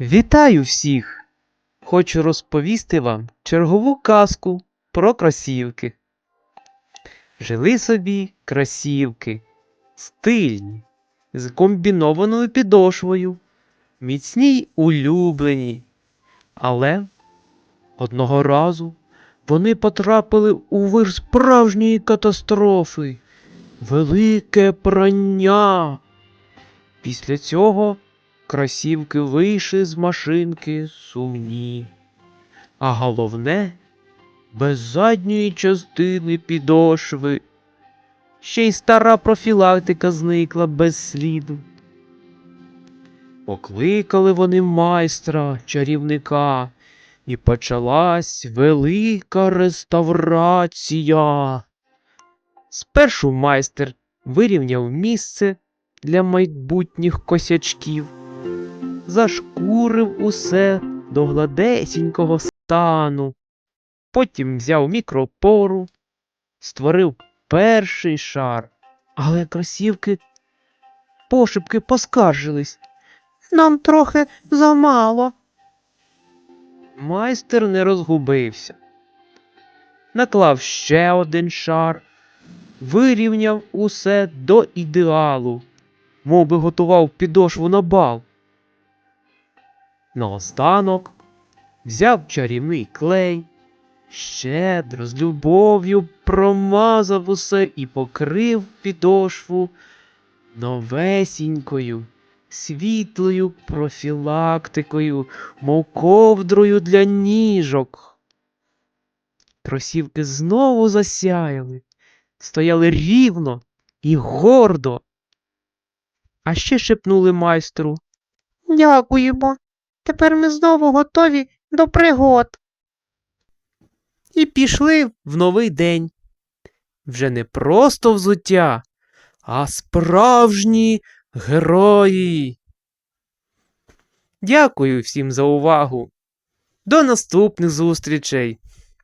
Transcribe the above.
Вітаю всіх! Хочу розповісти вам чергову казку про кросівки. Жили собі кросівки, стильні, з комбінованою підошвою, міцні й улюблені. Але одного разу вони потрапили у вир справжньої катастрофи. Велике прання. Після цього кросівки вийшли з машинки сумні. А головне, без задньої частини підошви. Ще й стара профілактика зникла без сліду. Покликали вони майстра, чарівника, і почалась велика реставрація. Спершу майстер вирівняв місце для майбутніх косячків, зашкурив усе до гладесінького стану, потім взяв мікропору, створив перший шар, але кросівки пошепки поскаржились. Нам трохи замало. Майстер не розгубився. Наклав ще один шар, вирівняв усе до ідеалу, мов би готував підошву на бал. Наостанок взяв чарівний клей, щедро з любов'ю промазав усе і покрив підошву новесінькою, світлою профілактикою, мов ковдрою для ніжок. Кросівки знову засяяли, стояли рівно і гордо. А ще шепнули майстру. Дякуємо. Тепер ми знову готові до пригод. і пішли в новий день. Вже не просто взуття, а справжні герої. Дякую всім за увагу. До наступних зустрічей!